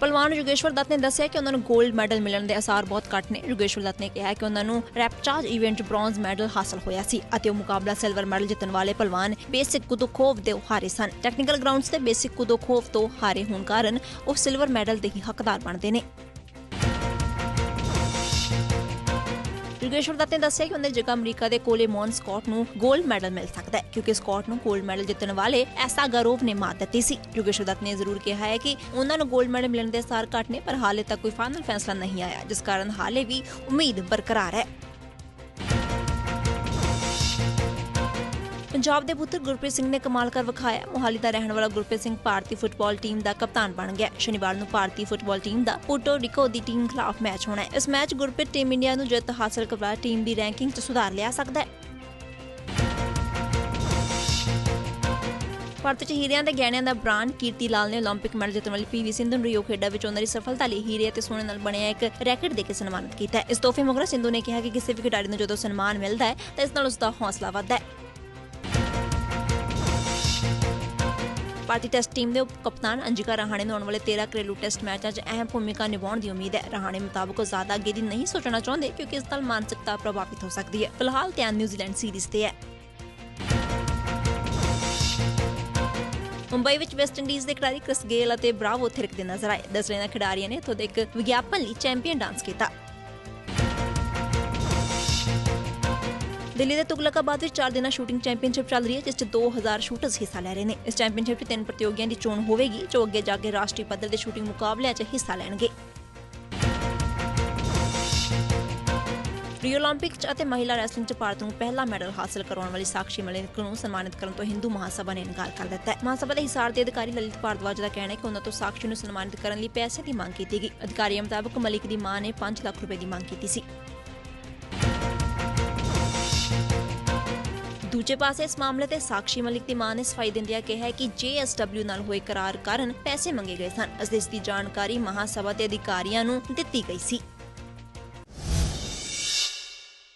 ਪਹਿਲਵਾਨ ਯੋਗੇਸ਼ਵਰ ਦੱਤ ਨੇ ਦੱਸਿਆ ਕਿ ਉਹਨਾਂ ਨੂੰ 골ਡ ਮੈਡਲ ਮਿਲਣ ਦੇ ਅਸਾਰ ਬਹੁਤ ਘੱਟ ਨੇ। ਯੋਗੇਸ਼ਵਰ ਦੱਤ ਨੇ ਕਿਹਾ ਕਿ ਉਹਨਾਂ ਨੂੰ ਰੈਪਚਾਰਜ ਇਵੈਂਟ 'ਚ ਬ੍ਰੌਂਜ਼ ਮੈਡਲ ਹਾਸਲ ਹੋਇਆ ਸੀ ਅਤੇ ਉਹ ਮੁਕਾਬਲਾ ਸਿਲਵਰ ਮੈਡਲ ਜਿੱਤਣ ਵਾਲੇ ਪਹਿਲਵਾਨ ਬੇਸਿਕ ਕੁਦੋਖੋਵ ਦੇ ਹਾਰੇ ਸਨ। ਟੈਕਨੀਕਲ ਗਰਾਊਂਡਸ ਤੇ ਬੇਸਿਕ ਕੁਦੋਖੋਵ ਤੋਂ ਹਾਰੇ ਹੋਣ ਕਾਰਨ ਉਹ ਸਿਲਵਰ ਮੈਡਲ ਦੇ ਹੀ ਹੱਕਦਾਰ ਬਣਦੇ ਨੇ। ਯੁਗੇਸ਼ਵਰ ਦੱਤ ਨੇ ਦੱਸਿਆ ਕਿ ਉਹਨਾਂ ਦੀ ਜਗ੍ਹਾ ਅਮਰੀਕਾ ਦੇ ਕੋਲੇ ਮੌਨ ਸਕਾਟ ਨੂੰ 골ਡ ਮੈਡਲ ਮਿਲ ਸਕਦਾ ਹੈ, ਕਿਉਂਕਿ ਸਕਾਟ ਨੂੰ 골ਡ ਮੈਡਲ ਜਿੱਤਣ ਵਾਲੇ ਐਸਾ ਗਰੋਵ ਨੇ ਮਾਤ ਦਿੱਤੀ ਸੀ। ਯੁਗੇਸ਼ਵਰ ਦੱਤ ਨੇ ਜ਼ਰੂਰ ਕਿਹਾ ਹੈ ਕਿ ਉਹਨਾਂ ਨੂੰ 골ਡ ਮੈਡਲ ਮਿਲਣ ਦੇ ਸਾਰ ਘੱਟ ਨੇ, ਪਰ ਹਾਲੇ ਤੱਕ ਕੋਈ ਫਾਈਨਲ ਫੈਸਲਾ ਨਹੀਂ ਆਇਆ, ਜਿਸ ਕਾਰਨ ਹਾਲੇ ਵੀ ਉਮੀਦ ਬਰਕਰਾਰ ਹੈ। ਪੰਜਾਬ ਦੇ ਪੁੱਤਰ ਗੁਰਪ੍ਰੀਤ ਸਿੰਘ ਨੇ ਕਮਾਲ ਕਰ ਵਿਖਾਇਆ ਮੋਹਾਲੀ ਦਾ ਰਹਿਣ ਵਾਲਾ ਗੁਰਪ੍ਰੀਤ ਸਿੰਘ ਭਾਰਤੀ ਫੁੱਟਬਾਲ ਟੀਮ ਦਾ ਕਪਤਾਨ ਬਣ ਗਿਆ ਸ਼ਨੀਵਾਰ ਨੂੰ ਭਾਰਤੀ ਫੁੱਟਬਾਲ ਟੀਮ ਦਾ ਪੁਰਟੋ ਰਿਕੋ ਦੀ ਟੀਮ ਖਿਲਾਫ ਮੈਚ ਹੋਣਾ ਹੈ ਇਸ ਮੈਚ ਗੁਰਪ੍ਰੀਤ ਟੀਮ ਇੰਡੀਆ ਨੂੰ ਜਿੱਤ ਹਾਸਲ ਕਰਵਾ ਟੀਮ ਦੀ ਰੈਂਕਿੰਗ 'ਚ ਸੁਧਾਰ ਲਿਆ ਸਕਦਾ ਹੈ ਭਾਰਤ 'ਚ ਹੀਰਿਆਂ ਦੇ ਗਹਿਣਿਆਂ ਦਾ ਬ੍ਰਾਂਡ ਕੀਰਤੀ ਲਾਲ ਨੇ 올림픽 ਮੈਡਲ ਜਿੱਤਣ ਵਾਲੀ ਪੀਵੀ ਸਿੰਧੂ ਨੂੰ ਰਿਓ ਖੇਡਾਂ ਵਿੱਚ ਉਹਨਾਂ ਦੀ ਸਫਲਤਾ ਲਈ ਹੀਰੇ ਅਤੇ ਸੋਨੇ ਨਾਲ ਬਣਿਆ ਇੱਕ ਰੈਕਟ ਦੇ ਕੇ ਸਨਮਾਨਿਤ ਕੀਤਾ ਹੈ ਇਸ ਤੋਹਫੇ ਮਗਰ ਸਿੰਧੂ ਨੇ ਕਿਹਾ ਕਿ ਕਿਸੇ ਵੀ ਖਿਡਾਰੀ ਨੂੰ ਜਦੋਂ ਸਨਮਾਨ ਮਿਲਦਾ ਹੈ ਤਾਂ ਇਸ ਨਾਲ ਉਸ ਦਾ ਹੌਸਲਾ ਵੱਧਦਾ ਹੈ ਭਾਰਤੀ ਟੈਸਟ ਟੀਮ ਦੇ ਉਪ ਕਪਤਾਨ ਅੰਜਿਕਾ ਰਹਾਣੇ ਨੂੰ ਆਉਣ ਵਾਲੇ 13 ਘਰੇਲੂ ਟੈਸਟ ਮੈਚਾਂ 'ਚ ਅਹਿਮ ਭੂਮਿਕਾ ਨਿਭਾਉਣ ਦੀ ਉਮੀਦ ਹੈ। ਰਹਾਣੇ ਮੁਤਾਬਕ ਜ਼ਿਆਦਾ ਅੱਗੇ ਦੀ ਨਹੀਂ ਸੋਚਣਾ ਚਾਹੁੰਦੇ ਕਿਉਂਕਿ ਇਸ ਨਾਲ ਮਾਨਸਿਕਤਾ ਪ੍ਰਭਾਵਿਤ ਹੋ ਸਕਦੀ ਹੈ। ਫਿਲਹਾਲ ਧਿਆਨ ਨਿਊਜ਼ੀਲੈਂਡ ਸੀਰੀਜ਼ ਤੇ ਹੈ। ਮੁੰਬਈ ਵਿੱਚ ਵੈਸਟ ਇੰਡੀਜ਼ ਦੇ ਖਿਡਾਰੀ ਕ੍ਰਿਸ ਗੇਲ ਅਤੇ ਬਰਾਵੋ ਥਿਰਕਦੇ ਨਜ਼ਰ ਆਏ। ਦਸਰੇ ਦੇ ਖਿਡਾਰੀਆਂ ਨੇ ਇੱਥੋਂ ਦੇ ਇੱਕ ਵਿਗਿਆਪਨ ਲਈ ਚੈਂਪੀਅਨ ਡਾਂਸ ਕੀਤਾ। ਦਿੱਲੀ ਦੇ ਤੁਗਲਕਾਬਾਦ ਵਿੱਚ 4 ਦਿਨਾਂ ਸ਼ੂਟਿੰਗ ਚੈਂਪੀਅਨਸ਼ਿਪ ਚੱਲ ਰਹੀ ਹੈ ਜਿਸ 'ਚ 2000 ਸ਼ੂਟਰਸ ਹਿੱਸਾ ਲੈ ਰਹੇ ਨੇ ਇਸ ਚੈਂਪੀਅਨਸ਼ਿਪ 'ਚ ਤਿੰਨ ਪ੍ਰਤੀਯੋਗੀਆਂ ਦੀ ਚੋਣ ਹੋਵੇਗੀ ਜੋ ਅੱਗੇ ਜਾ ਕੇ ਰਾਸ਼ਟਰੀ ਪੱਧਰ ਦੇ ਸ਼ੂਟਿੰਗ ਮੁਕਾਬਲਿਆਂ 'ਚ ਹਿੱਸਾ ਲੈਣਗੇ ਰੀਓ 올림픽 'ਚ ਅਤੇ ਮਹਿਲਾ ਰੈਸਲਿੰਗ 'ਚ ਭਾਰਤ ਨੂੰ ਪਹਿਲਾ ਮੈਡਲ ਹਾਸਲ ਕਰਵਾਉਣ ਵਾਲੀ ਸਾਕਸ਼ੀ ਮਲਿਕ ਨੂੰ ਸਨਮਾਨਿਤ ਕਰਨ ਤੋਂ ਹਿੰਦੂ ਮਹਾਸਭਾ ਨੇ ਇਨਕਾਰ ਕਰ ਦਿੱਤਾ ਹੈ ਮਹਾਸਭਾ ਦੇ ਹਿਸਾਰ ਦੇ ਅਧਿਕਾਰੀ ਲਲਿਤ ਭਾਰਦਵਾਜ ਦਾ ਕਹਿਣਾ ਹੈ ਕਿ ਉਹਨਾਂ ਤੋਂ ਸਾਕਸ਼ੀ ਨੂੰ ਸਨਮਾਨਿਤ ਕਰਨ ਲਈ ਪੈਸੇ ਦੀ ਮੰਗ ਕੀਤੀ ਗਈ ਅਧਿਕਾਰੀਆਂ ਮੁਤਾਬਕ ਮਲਿਕ ਦੀ ਮਾਂ ਨੇ 5 ਲੱਖ ਰੁਪਏ ਦੀ ਮੰਗ ਕੀਤੀ ਸੀ ਦੂਜੇ ਪਾਸੇ ਇਸ ਮਾਮਲੇ ਤੇ ਸਾਕਸ਼ੀ ਮਲਿਕ ਦੀ ਮਾਂ ਨੇ ਸਫ਼ਾਈ ਦਿੰਦਿਆਂ ਕਿਹਾ ਹੈ ਕਿ ਜੇਐਸਡਬਲਿਊ ਨਾਲ ਹੋਏ ਕਰਾਰ ਕਾਰਨ ਪੈਸੇ ਮੰਗੇ ਗਏ ਸਨ। ਅਤੇ ਇਸ ਦੀ ਜਾਣਕਾਰੀ ਮਹਾਸਭਾ ਦੇ ਅਧਿਕਾਰੀਆਂ ਨੂੰ ਦਿੱਤੀ ਗਈ ਸੀ।